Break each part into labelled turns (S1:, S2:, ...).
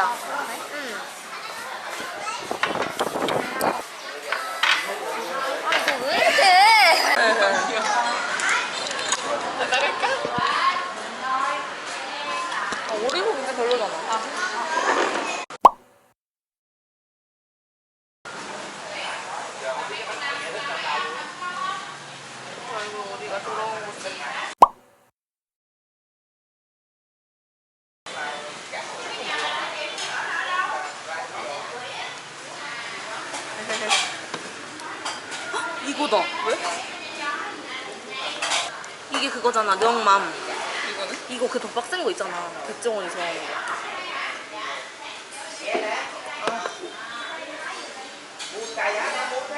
S1: 오리고기집이다 자기야. 응. 아니 너왜 이래?
S2: 아, 오리고기인데 별로잖아. 아이고 우리가 돌아온 곳에
S3: 이거다. 왜? 이게 그거잖아, 명 맘.
S2: 이거는?
S3: 이거 그 더 빡센 거 있잖아. 백종원이 좋아하는 거.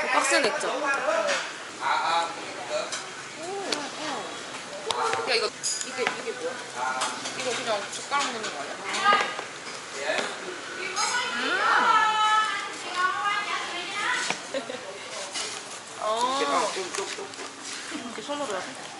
S3: 그 빡센 액자.
S2: 야 이거 이게 이게 뭐야? 이거 그냥 젓가락 넣는 거 아니야?
S3: 어. 이렇게 손으로 해야 돼?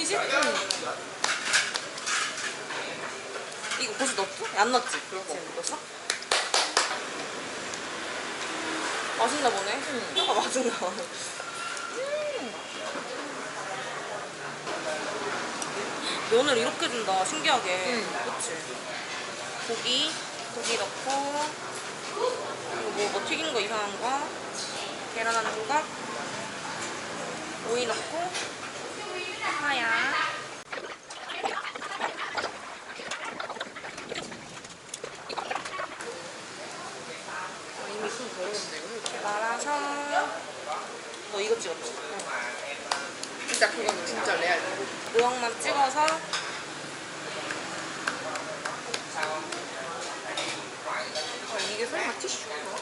S3: 이거 고수 넣었어? 안 넣었지? 그렇지. 넣었어? 맛있나 보네. 응. 뼈가 맛있나 봐. 음. 면을 이렇게 준다. 신기하게.
S2: 응.
S3: 그치? 고기, 고기 넣고, 그리고 뭐, 뭐 튀긴 거 이상한 거, 계란 한 조각, 오이 넣고 파야
S2: 이미 손 더러운데 이렇게.
S3: 말아서 너 이거 찍었지?
S2: 진짜 그거는 진짜 레알.
S3: 의왕만 찍어서
S2: 아 이게 설마 티슈인가?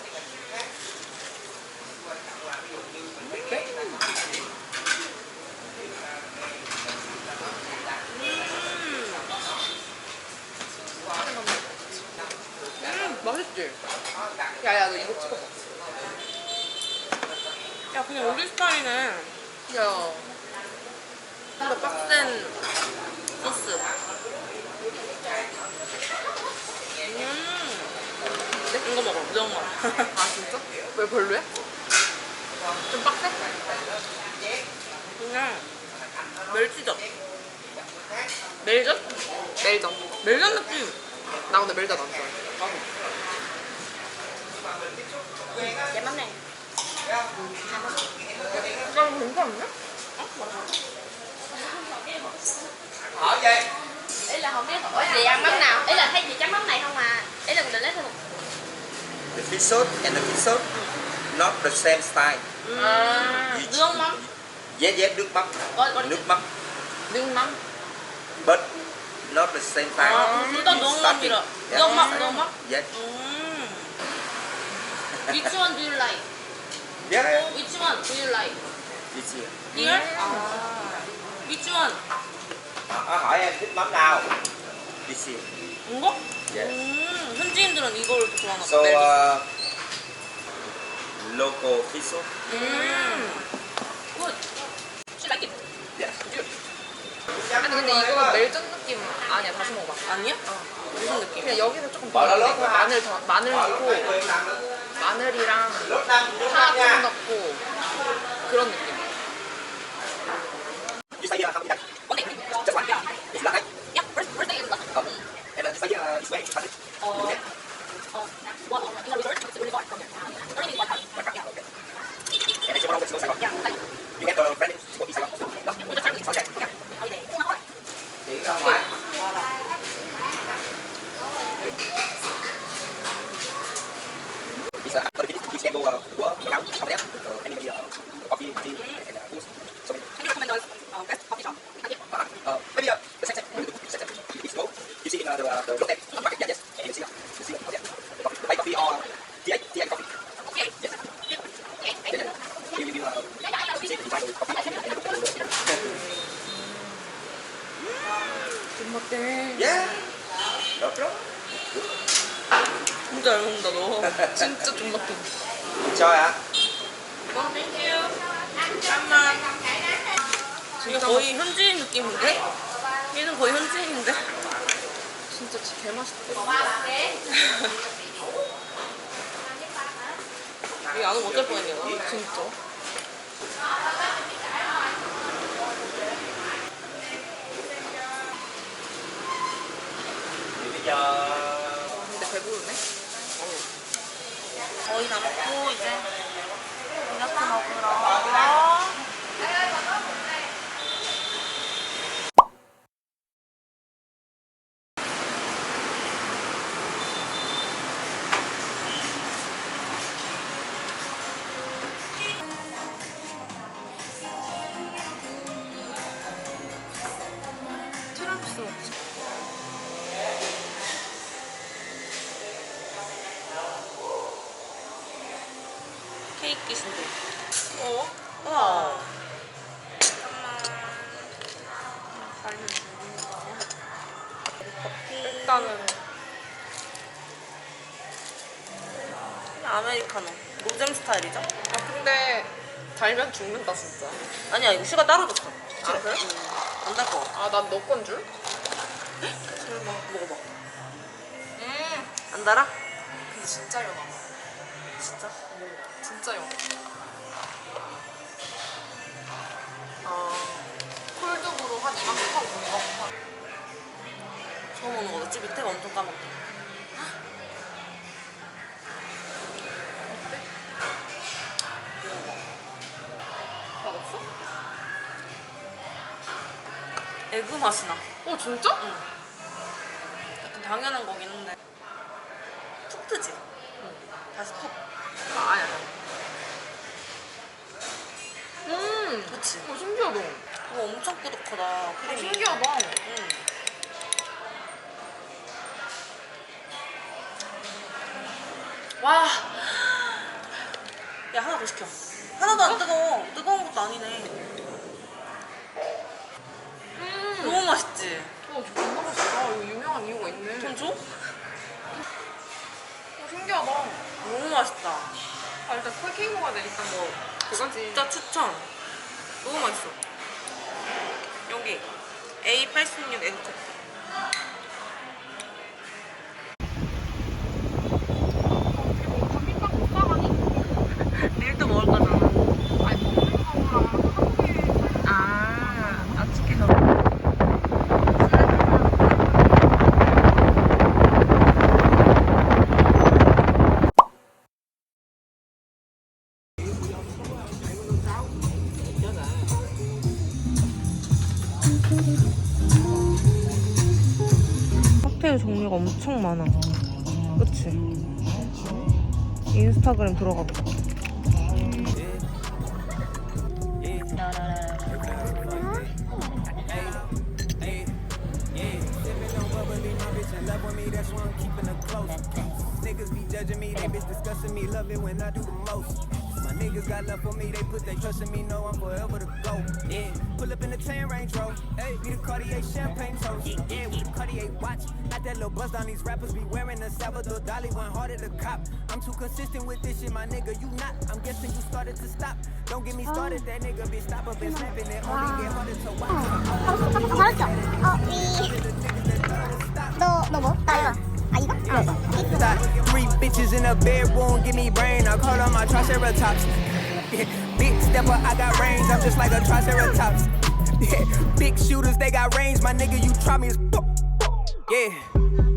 S2: 네? 음 맛있지? 야야 너 이거 찍어봐.
S3: 야 스타일이네
S2: 야.
S3: 좀더 빡센 소스 음 이거 먹어 무정맛
S2: 아 진짜? 왜 별로야? 좀 빡세?
S3: 그냥 멸치젓 멜젓?
S2: 멜젓.
S3: 멜젓 느낌
S2: 나 근데 멜젓 안 좋아해.
S1: 내맘 네.
S2: 나 괜찮은데?
S1: Ý là không biết hỏi gì ăn mắm nào. Ý là thấy gì chấm mắm này không à. Ý là mình định lấy thêm một
S4: The fish sauce and the fish sauce not the same style.
S2: 아.
S4: You-
S3: nước mắm
S4: Yes, yes, nước mắm.
S3: Có- có đi
S4: nước mắm,
S2: nước mắm.
S4: but not the same style.
S3: 아, 둘다
S4: It's
S3: 너무
S4: starting.
S3: 맛이라.
S4: Yeah.
S3: 너무 맛, 너무 맛?
S4: Yes.
S3: 음. Which one do you like?
S4: Yeah, yeah.
S3: Which one do you like?
S4: This here.
S3: Here? 아. Which one?
S4: À, hỏi em thích mắm nào? This here.
S3: 이거?
S4: Yes.
S3: 음, 현지인들은 이걸 더 좋아하나 봐.
S4: So, uh, local fish.
S3: 음. Good. She like it.
S4: Yes.
S2: 아니 근데 이거 멜젓 느낌 아니야. 다시 먹어봐.
S3: 아니야? 무슨 느낌?
S2: 그냥 여기서 조금 더 넣고 마늘 더 마늘 넣고 마늘이랑 파좀 넣고 그런 느낌. 네. 예? 나 그럼? 진짜 잘 먹는다 너. 진짜 존맛도.
S4: 저야.
S2: 어, 땡큐. 잠만. 진짜 거의 현지인 느낌인데? 얘는 거의 현지인인데? 진짜 개맛있대. 이거 안 오면 어쩔 뻔했냐, 진짜.
S4: Giờ
S2: 근데 배부르네?
S3: 거의 다 먹고 이제 디저트 먹으러 스타일이죠?
S2: 아 근데 달면 죽는다 진짜.
S3: 아니야 이거 슈가 따로 줬어.
S2: 아, 그래?
S3: 안달 것 같아.
S2: 아난 너 건 줄?
S3: 설마 먹어봐.
S2: 음.
S3: 안 달아?
S2: 근데 진짜 연하.
S3: 진짜?
S2: 진짜 연하. 아 콜드브루 한 이만큼 하고 이만큼
S3: 처음 오는 거겠지? 밑에가 엄청 까맣다. 에그 맛이 나.
S2: 어 진짜?
S3: 약간 당연한 거긴 한데. 툭 트지? 다시 툭.
S2: 아 아니야. 음.
S3: 그치?
S2: 어 신기하다.
S3: 이거 엄청 꾸덕하다.
S2: 아,
S3: 크림이.
S2: 신기하다.
S3: 응. 와. 야, 하나 더 시켜. 하나도 안 뜨거워. 뜨거운 것도 아니네.
S2: 음.
S3: 너무 맛있지?
S2: 어 존나 맛있다. 이거 유명한 이유가 있네.
S3: 돈 줘?
S2: 어, 신기하다.
S3: 너무 맛있다.
S2: 아 일단 콜케이크 먹어야 돼. 일단 뭐 그거지.
S3: 진짜 추천. 너무 맛있어. 여기 A86 에그컵. 인스타그램 들어가
S5: hey, need a Cartier champagne toast. Yeah, with a Cartier watch, got that little buzz on these rappers be wearing a Salvador Dali, one harder to cop. I'm too consistent with this shit, my nigga, you not. I'm guessing you started to stop. Don't get me started, that nigga bitch stop up and snapping it, only get harder to watch.
S6: 잘했죠? 어, 이. 너, 너 뭐? 나 이거. 아, 이거? 아, 이거.
S5: Stop. Three bitches in a bedroom, give me brain. I call on my triceratops. Yeah, Big stepper, I got range. I'm just like a triceratops. Yeah, Big shooters, they got range. My nigga, you try me as fuck. Yeah,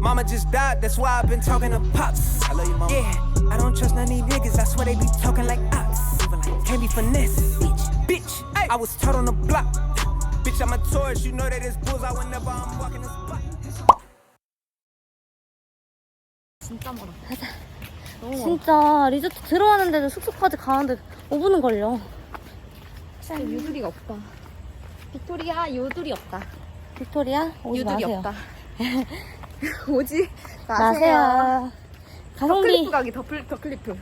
S5: mama just died. That's why I've been talking to pops. I love you, mama. Yeah, I don't trust none of these niggas. I swear they be talking like ops. Can't be finesse, bitch. Bitch, ay, I was taught on the block. Bitch, I'm a tourist. You know that it's bullseye whenever I'm walking the spot.
S7: 진짜 리조트 들어왔는데도 숙소까지 가는데 5분은 걸려.
S6: 유두리가 없다. 빅토리아 유두리 없다.
S7: 빅토리아 오지
S6: 유두리
S7: 마세요.
S6: 없다. 오지
S7: 마세요. 가성비
S6: 더클리프 가기 더플, 더클리프.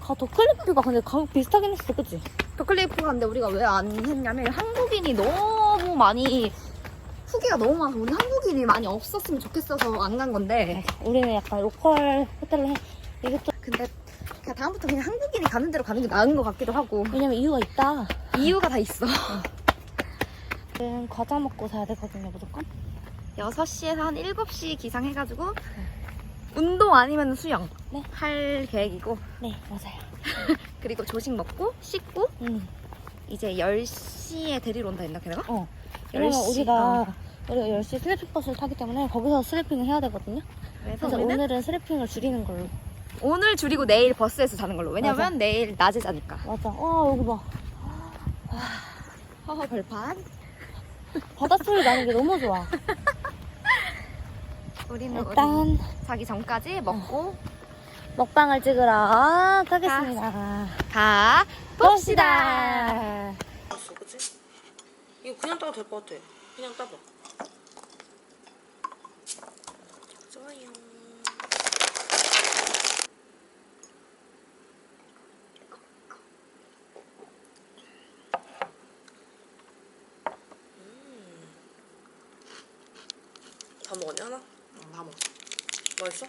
S7: 가 더클리프가 근데 가격 비슷하긴 했어, 그치?
S6: 더클리프 가는데 우리가 왜 안 했냐면 한국인이 너무 많이 후기가 너무 많아서 우리 한국인이 많이 없었으면 좋겠어서 안 간 건데
S7: 우리는 약간 로컬 호텔로 해.
S6: 이게 또 근데 그냥 다음부터 그냥 한국인이 가는 대로 가는 게 나은 것 같기도 하고
S7: 왜냐면 이유가 있다.
S6: 이유가 다 있어.
S7: 지금 과자 먹고 자야 되거든요, 무조건.
S6: 6시에서 한 7시 기상해가지고 운동 아니면 수영
S7: 네.
S6: 할 계획이고
S7: 네, 맞아요.
S6: 그리고 조식 먹고 씻고
S7: 음.
S6: 이제 10시에 데리러 온다 했나 걔네가?
S7: 어. 왜냐면
S6: 10시,
S7: 우리가
S6: 어.
S7: 우리가 10시 슬리핑 버스를 타기 때문에 거기서 슬리핑을 해야 되거든요.
S6: 그래서
S7: 그래서
S6: 우리는
S7: 오늘은 슬리핑을 줄이는 걸로.
S6: 오늘 줄이고 내일 버스에서 자는 걸로 왜냐면
S7: 맞아.
S6: 내일 낮에 자니까
S7: 맞아. 와, 여기 봐.
S6: 허허 벌판
S7: 바닷소리 나는 게 너무 좋아.
S6: 우리는 우리
S7: 일단
S6: 자기 전까지 먹고
S7: 먹방을 찍으러 가겠습니다.
S6: 가 봅시다.
S3: 알았어, 그치? 이거 그냥 따도 될 것 같아. 그냥 따봐. 좋아요. 음. 다 먹었냐 하나?
S2: 응, 다 먹어.
S3: 맛있어?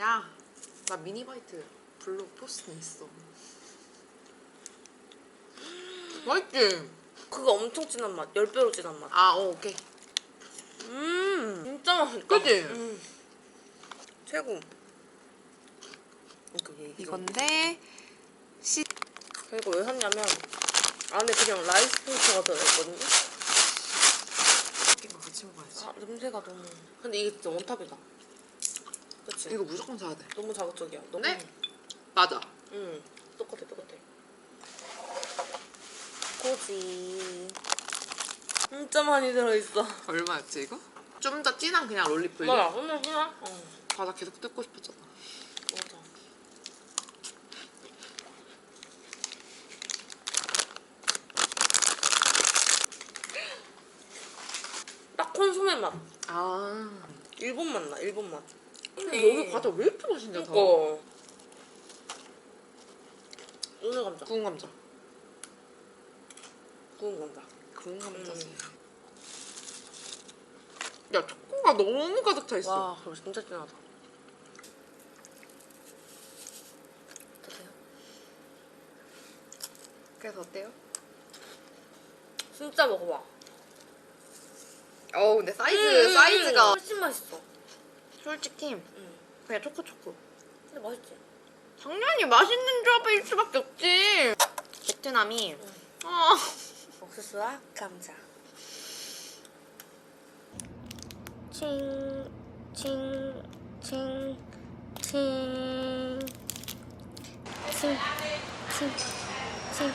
S2: 야, 나 미니바이트 블루 포스는 있어. 맛있지?
S3: 그거 엄청 진한 맛, 10배로 진한 맛.
S2: 아, 어, 오케이.
S3: 음, 진짜 맛있다.
S2: 그치?
S3: 음. 최고.
S2: 이건데,
S3: 그리고 왜 샀냐면 안에 그냥 라이스 페이퍼가 들어있거든요.
S2: 이거 같이 먹어야지.
S3: 아 냄새가 너무. 근데 이게 진짜 원탑이다. 그치?
S2: 이거 무조건 사야 돼.
S3: 너무 자극적이야. 너무.
S2: 네? 맞아.
S3: 응. 똑같아 똑같아. 꼬지. 진짜 많이 들어있어.
S2: 얼마였지, 이거? 좀 더 진한 그냥 롤리플.
S3: 맞아. 오늘 그냥. 어.
S2: 아, 나 계속 뜯고 싶었잖아.
S3: 맞아. 딱 콘소메 맛.
S2: 아.
S3: 일본 맛 나. 일본 맛.
S2: 근데 여기 과자 왜 이렇게 맛있냐, 다.
S3: 그니까. 오늘 감자.
S2: 구운 감자.
S3: 구운 감자.
S2: 구운 감자지.
S3: 음.
S2: 야, 초코가 너무 가득 차 있어.
S3: 와, 그거 진짜 진하다. 어떠세요?
S2: 그래서 어때요?
S3: 진짜 먹어봐.
S2: 어우, 근데 사이즈,
S3: 음,
S2: 사이즈가.
S3: 훨씬 맛있어.
S2: 솔직히,
S3: 음.
S2: 그냥 초코초코.
S3: 근데 맛있지?
S2: 당연히 맛있는 조합일 수밖에 없지. 베트남이 아
S3: 옥수수와 감자.
S7: 칭, 칭, 칭, 칭. 칭, 칭, 칭.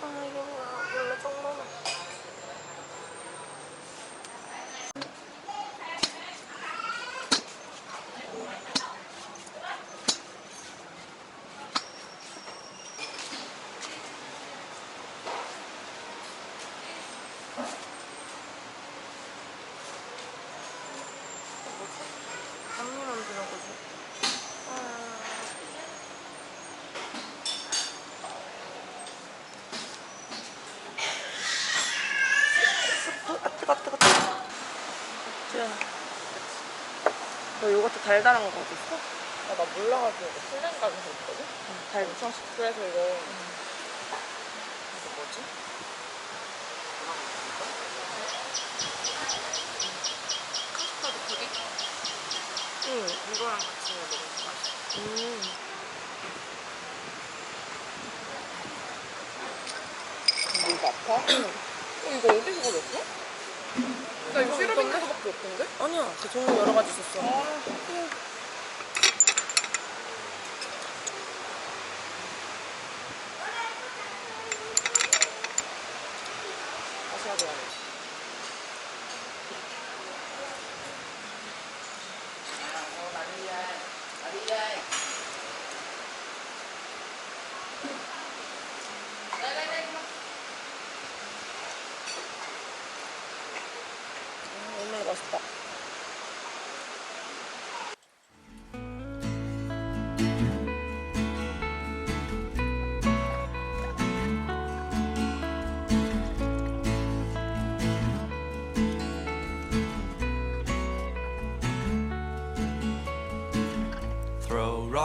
S3: 아, 이거 뭐야. 원래 정말 장미만 들어가지. 아, 뜨거, 뜨거, 뜨거. 지연아. 너 요거트 달달한 거 어딨어?
S2: 아, 나 몰라가지고 플랜 가서 있거든?
S3: 달, 그래서 이거.
S2: 이거 뭐지? 카스타드 푸딩?
S3: 응.
S2: 이거랑 같이 먹으면 맛있어
S3: 음.
S2: 뭐가 아파? 어, 이거 어디서 그렸어? 나 이거 시럽인가서밖에 없던데?
S3: 아니야. 그 종류 여러 가지 있었어.
S2: 다시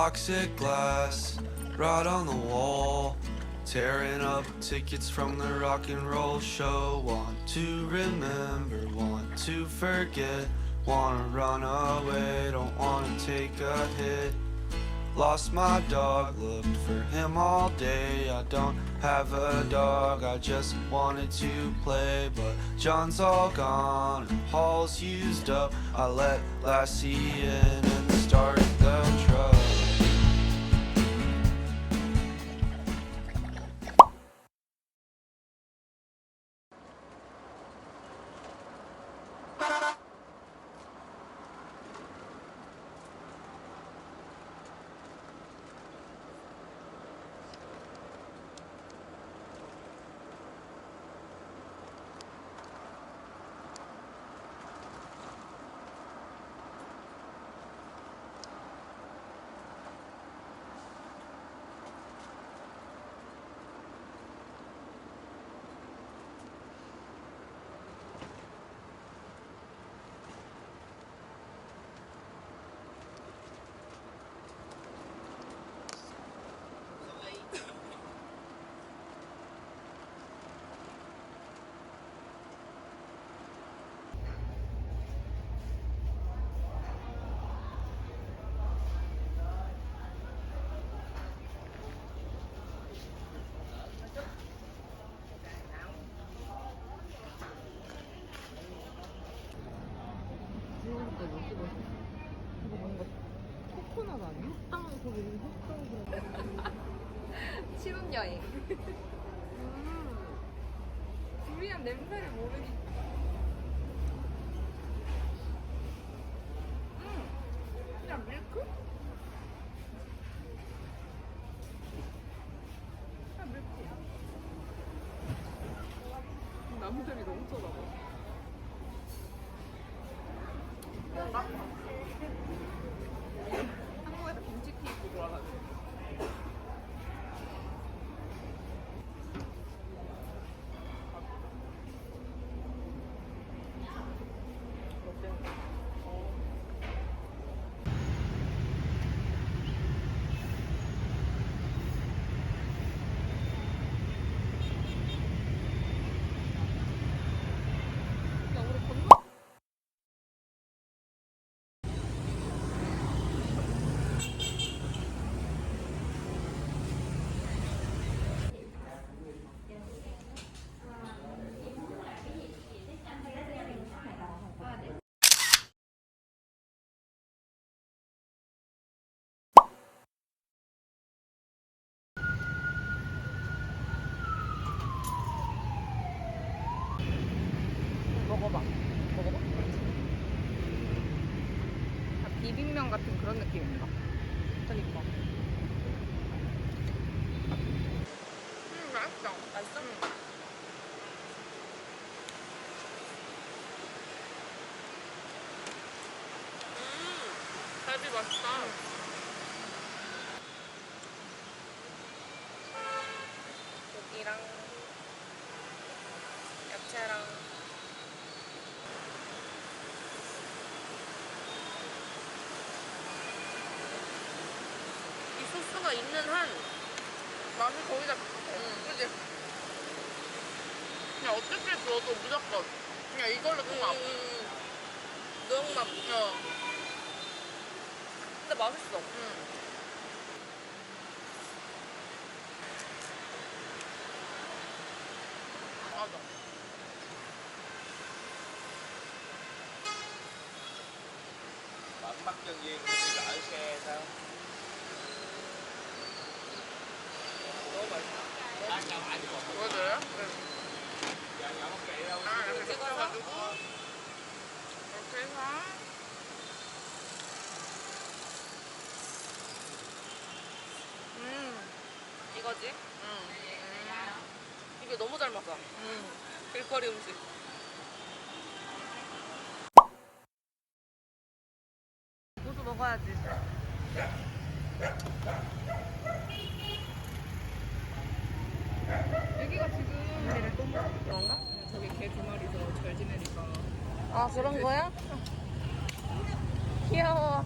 S8: toxic glass right on the wall. Tearing up tickets from the rock and roll show. Want to remember, want to forget. Wanna run away, don't wanna take a hit. Lost my dog, looked for him all day. I don't have a dog, I just wanted to play. But John's all gone and Paul's used up. I let Lassie in and start
S3: 여행. 두리안 냄새를 모르니. 음, 그냥 밀크? 그냥 밀크야. 나무들이 너무 쳐다봐. 한국에서 김치 케이크 좋아하거든. 먹어봐. 먹어봐. 아, 비빔면 같은 그런 느낌인가? 그니까. 음, 맛있어. 맛있어? 응. 음, 갈비 맛있다. 고기랑 야채랑 이 소스가 있는 한 맛이 거의 다 비슷해. 응. 그지? 그냥 어떻게 줘도 무조건 그냥 이걸로 통합. 너무 맛. 어. 근데 맛있어. 응. 맞아.
S4: Bạn bắt nhân viên đi đợi xe sao?
S3: 맞아요?
S4: Giờ nhỏ không chạy đâu.
S3: 아, 이렇게 찍어가지고 이렇게 해서 음 이 거지? 응. 입에 너무 잘 맞아. 응. 길거리 음식. 고수 먹어야지. 여기가 지금 얘를 또 먹는 건가? 저기 개 두 마리서 잘 지내니까. 아 그런 거야? 귀여워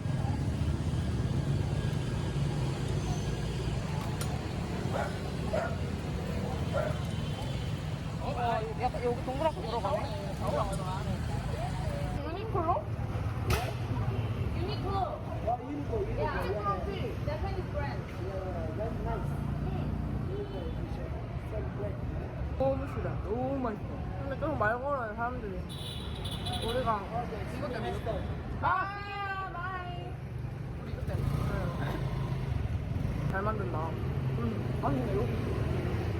S3: 약간
S2: 여기 동그랗게 들어가네. 유니클로?
S9: 유니클로. 와, 유니클로. Yeah, it's from Phil. Japanese brand. Yeah, that's nice.
S2: 너무 맛있다. 너무 맛있어. 근데 좀 말걸어요, 사람들이. 우리가. 이것 때문에. 아, 바이. 우리 이것 때문에. 잘 만든다. 응. 아니, 근데 여기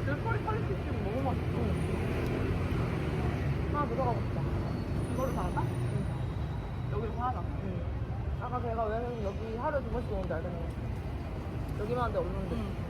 S2: 들펄 칼리피스 너무 맛있어. 하나 더 들어가고 싶다. 이거를 사갈까? 응. 여기를 사자. 응. 아까 걔가 왜냐면 여기 하루에 두 번씩 오는지 알겠네. 여기만 한데 없는데.
S7: 보